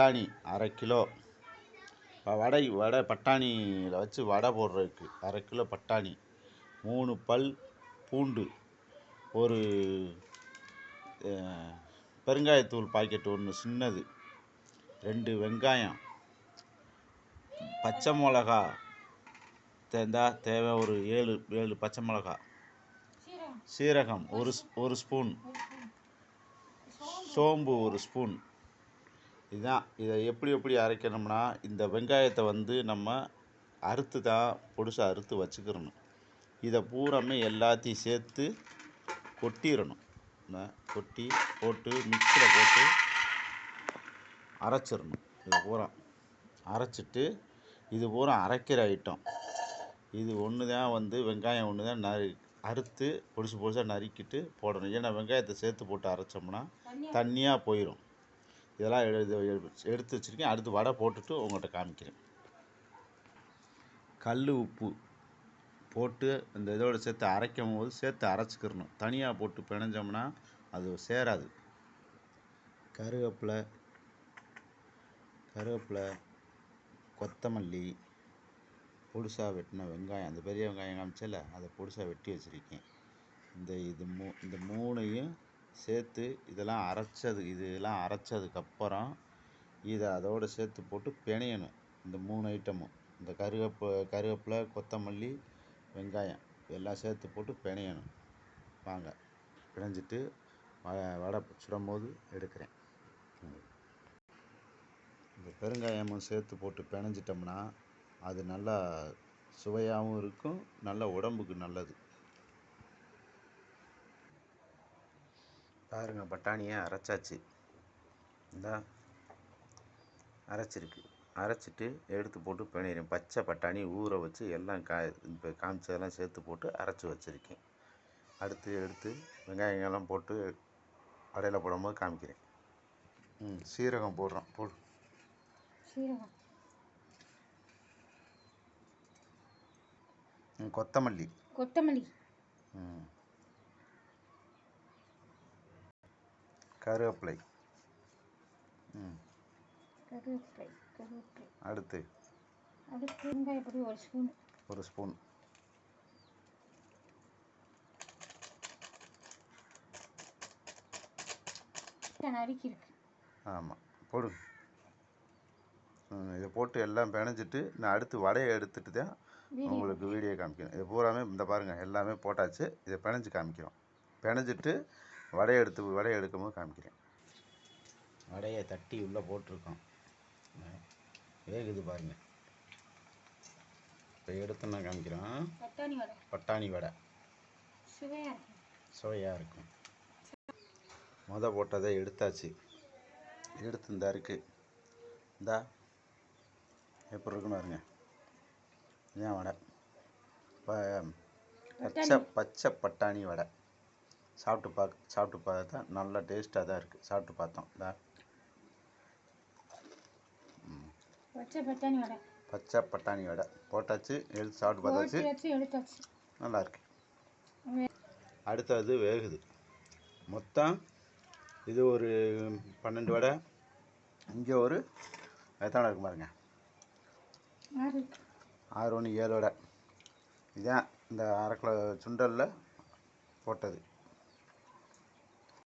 பட்டாணி அரை கிலோ. வடை வடை பட்டாணியில் வச்சு வடை போடுறதுக்கு அரை கிலோ பட்டாணி மூணு பல் பூண்டு ஒரு பெருங்காயத்தூள் பாக்கெட் ஒன்று சின்னது ரெண்டு வெங்காயம் பச்சை மிளகா தேந்தா தேவை ஒரு ஏழு ஏழு பச்சை மிளகா சீரகம் ஒரு ஸ்- ஒரு ஸ்பூன். சோம்பு ஒரு ஸ்பூன் இதுதான் இதை எப்படி எப்படி அரைக்கணும்னா இந்த வெங்காயத்தை வந்து நம்ம அறுத்து தான் பொடிசாக அறுத்து வச்சுக்கிறணும். இதை பூராமே எல்லாத்தையும் சேர்த்து கொட்டிடணும். கொட்டி போட்டு மிக்ஸியில் போட்டு அரைச்சிடணும். இது பூரா. அரைச்சிட்டு இது பூரா அரைக்கிற ஐட்டம் இது ஒன்று தான் வந்து வெங்காயம் ஒன்று தான் நறு அறுத்து பொடிசு பொடிசாக நறுக்கிட்டு போடணும். ஏன்னா வெங்காயத்தை சேர்த்து போட்டு அரைச்சோம்னா தண்ணியாக போயிடும் இதெல்லாம் எடு எடுத்து வச்சுருக்கேன். அடுத்து வடை போட்டுட்டு உங்கள்கிட்ட காமிக்கிறேன். கல் உப்பு போட்டு இந்த இதோட சேர்த்து அரைக்கும் போது சேர்த்து அரைச்சிக்கிறணும். தனியாக போட்டு பிணைஞ்சோம்னா அது சேராது. கருவேப்பிலை கருவேப்பிலை கொத்தமல்லி பொடிசாக வெட்டின வெங்காயம் அந்த பெரிய வெங்காயம் காமிச்சல அதை பொடிசாக வெட்டி வச்சுருக்கேன். இந்த இது மூ இந்த மூணையும் சேர்த்து இதெல்லாம் அரைச்சது இதெல்லாம் அரைச்சதுக்கப்புறம் இதை அதோடு சேர்த்து போட்டு பிணையணும். இந்த மூணு ஐட்டமும் இந்த கருவேப்பு கருவேப்பிலை கொத்தமல்லி வெங்காயம் எல்லாம் சேர்த்து போட்டு பிணையணும். வாங்க. பிணைஞ்சிட்டு வ வடை சுடும் போது எடுக்கிறேன். இந்த பெருங்காயமும் சேர்த்து போட்டு பிணைஞ்சிட்டோம்னா அது நல்லா சுவையாகவும் இருக்கும் நல்ல உடம்புக்கு நல்லது. பாருங்க பட்டாணியை அரைச்சாச்சு. இந்தா அரைச்சிருக்கு. அரைச்சிட்டு எடுத்து போட்டு பிணையிறேன் பச்சை பட்டாணி ஊற வச்சு எல்லாம் கா இப்போ காமிச்சதெல்லாம் சேர்த்து போட்டு அரைச்சி வச்சுருக்கேன். அடுத்து எடுத்து வெங்காயங்கள்லாம் போட்டு வடையில் போடும்போது காமிக்கிறேன். ம் சீரகம் போடுறோம். போடு. சீரகம். கொத்தமல்லி. கொத்தமல்லி. ம். கருவேப்பிலை. ம். கருவேப்பிலை கருவேப்பிலை. அடுத்து. அடுத்து வெங்காயப்பொடி ஒரு ஸ்பூன். ஒரு ஸ்பூன். நறுக்கி இருக்கு ஆமாம் போடு. ம், இதை போட்டு எல்லாம் பிணைஞ்சிட்டு நான் அடுத்து வடையை எடுத்துட்டு தான் உங்களுக்கு வீடியோ காமிக்கணும் இது பூராமே இந்த பாருங்கள் எல்லாமே போட்டாச்சு. இதை பிணைஞ்சு காமிக்கிறோம். பிணைஞ்சிட்டு வடையை எடுத்து வடையை எடுக்கும்போது காமிக்கிறேன். வடையை தட்டி உள்ளே போட்டிருக்கோம். வேகுது பாருங்க. இப்போ எடுத்து நான் காமிக்கிறோம் பட்டாணி வடை. பட்டாணி வடை. சுவையாக இருக்கும். சுவையாக இருக்கும். முத போட்டதை எடுத்தாச்சு. எடுத்து இந்த இருக்கு இந்தா எப்படி இருக்குன்னு பாருங்க. இதான் வடை. ப பச்சை பச்சை பட்டாணி வடை. சாப்பிட்டு பார்க்க சாப்பிட்டு பார்த்தா நல்லா டேஸ்ட்டாக தான் இருக்குது சாப்பிட்டு பார்த்தோம். இந்தா. பச்சை பட்டாணி வடை. பச்சை பட்டாணி வடை. போட்டாச்சு எடுத்து சாப்பிட்டு பார்த்தாச்சு. நல்லா இருக்கு. அடுத்தது வேகுது. மொத்தம் இது ஒரு பன்னெண்டு வடை. இங்கே ஒரு எத்தனை இருக்கு பாருங்க. ஆறு. ஒன்று ஏழு வடை. இதான் இந்த அரை கிலோ சுண்டலில் போட்டது.